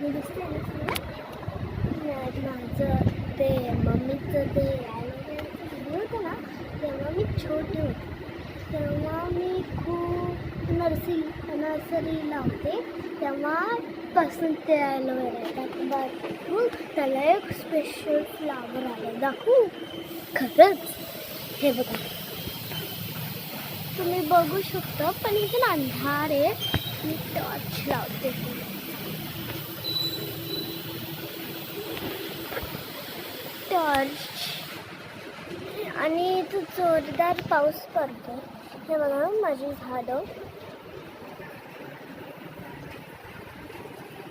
मी दिसते ना माझं ते मम्मीचं ते ॲलोवेराचं झालं होतं ना तेव्हा मी छोटे होते तेव्हा मी खूप नर्सरी नर्सरीला होते तेव्हापासून ते ॲलोवेरा येतात दाखवू त्याला एक स्पेशल फ्लावर आलं दाखवू खरंच हे बघा तुम्ही बघू शकता पण इथे ना अंधार आहे मी टॉर्च लावते टॉर्च आणि इथं जोरदार पाऊस पडतो. हे बघा माझी झाडं.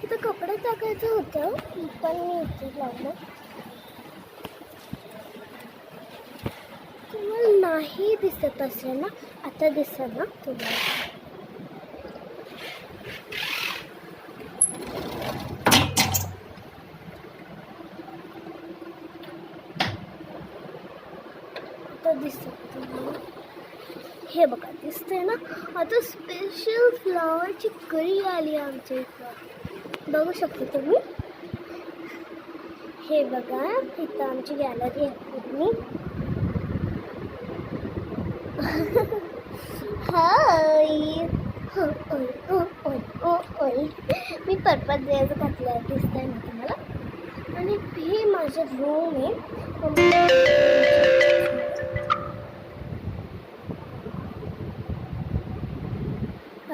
इथं कपडे टाकायचं होतं पण मी इथे लावलं. तुम्हाला नाही दिसत असेल ना? आता दिसत ना तुम्हाला? आता दिसत तुम्हाला हे बघा दिसतंय ना? आता स्पेशल फ्लॉवरची कळी आली आहे आमच्या इथं. बघू शकता तुम्ही? हे बघा इथं आमची गॅलरी आहे तुम्ही हाय. हो, मी पर्पज द्यायचं घातलं दिसतंय ना तुम्हाला? आणि हे माझं रूम आहे.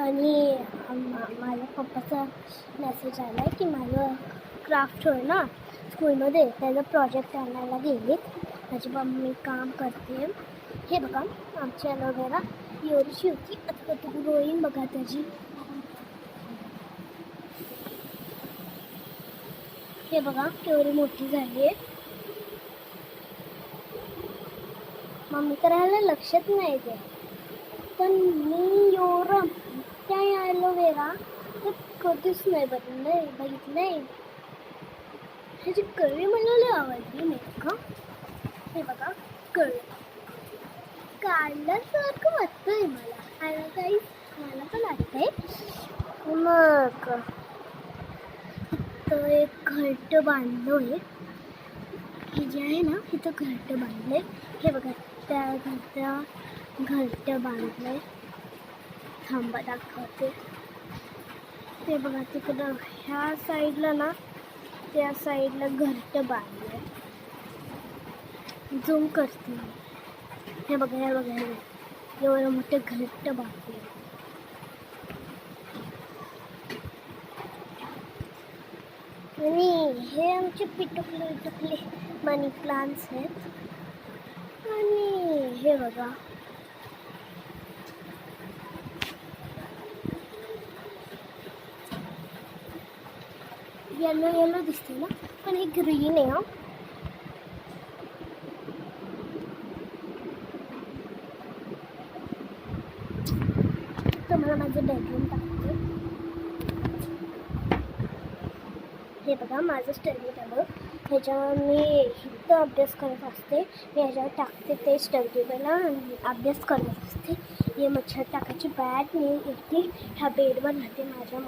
आणि माझ्या पप्पाचा मेसेज आला आहे की माझं क्राफ्ट होय ना स्कूलमध्ये त्याचा प्रोजेक्ट आणायला गेलीत. माझी मम्मी काम करते. हे बघा आमची अलोवेरा एवढीशी होती. आता तुम्ही ड्रॉईंग बघा त्याची. हे बघा केवढी मोठी झाली आहे. मम्मी तर ह्याला लक्षात नाही दे पण मी एवढं त्या ॲलोवेरा ते कधीच नाही बघितलंय बघितलंय ह्याची कळी मला लय आवडली नाही का हे बघा कळी काढल्यासारखं वाटतंय मला आणि काही मला पण वाटतंय मग इथं एक घट्ट बांधलोय हे जे आहे ना इथं घट्ट बांधलंय हे बघा त्या घरट्या घट्ट बांधलंय थांबा दाखवते. ते बघा तिकडं ह्या साईडला ना त्या साईडला घरट बांधलंय. झूम करते हे बघा हे बघा हे बघा. एवढं मोठं घरट बांधले आणि हे आमचे पिटुकले पिटुकले मनी प्लांट्स आहेत. आणि हे बघा. येलो येलो दिसते ना पण हे ग्रीन आहे हा तुम्हाला बेडरूम हे बघा माझं स्टडी टेबल ह्याच्यावर मी इथं अभ्यास करत असते मी ह्याच्यावर टाकते ते स्टडी टेबलला अभ्यास करत असते हे मच्छर टाकायची बॅग मी येते ह्या बेडवर राहते माझ्या